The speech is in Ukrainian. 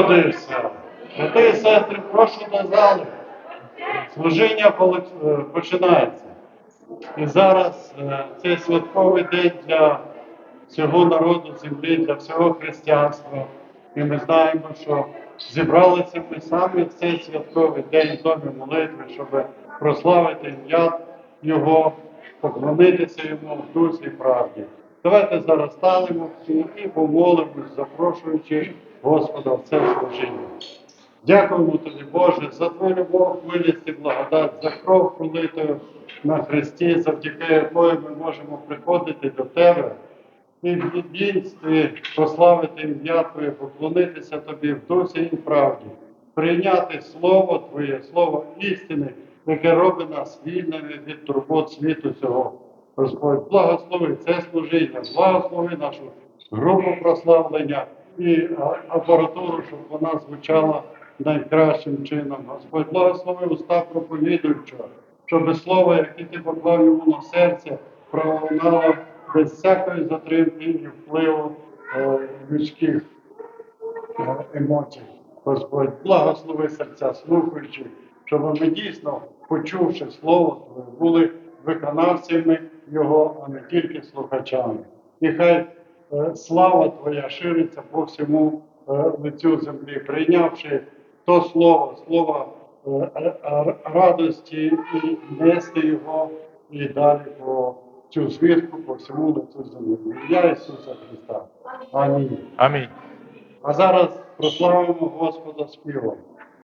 Господи. Брати і сестри, прошу до зали. Служіння е, починається. І зараз е, цей святковий день для всього народу землі, для всього християнства. І ми знаємо, що зібралися ми саме в цей святковий день в домі молитви, щоб прославити ім'я Його, поклонитися йому в дусі правді. Давайте зараз станемо всі і помолимось, запрошуючи Господа в це служіння. Дякуємо тобі, Боже, за твою любов, милість і благодать, за кров пролитою на Христі, завдяки якої ми можемо приходити до Тебе і в єдинстві прославити ім'я Твоє, поклонитися Тобі в дусі і правді, прийняти Слово Твоє, Слово істини, яке робить нас вільними від турбот світу цього. Господь, благослови це служіння, благослови нашу групу прославлення і апаратуру, щоб вона звучала найкращим чином. Господь, благослови уста проповідуючого, щоб слово, яке ти поклав йому на серце, пролунало без всякої затримки і впливу е, людських е, емоцій. Господь, благослови серця слухаючих, щоб ми дійсно, почувши слово Твоє, були виконавцями його, а не тільки слухачами. І хай е, слава Твоя шириться по всьому е, лицю землі, прийнявши то слово, слово е, е, е, радості і нести його і далі по цю звістку по всьому лицю землі. Ім'я Ісуса Христа. Амінь. Амінь. А зараз прославимо Господа співом.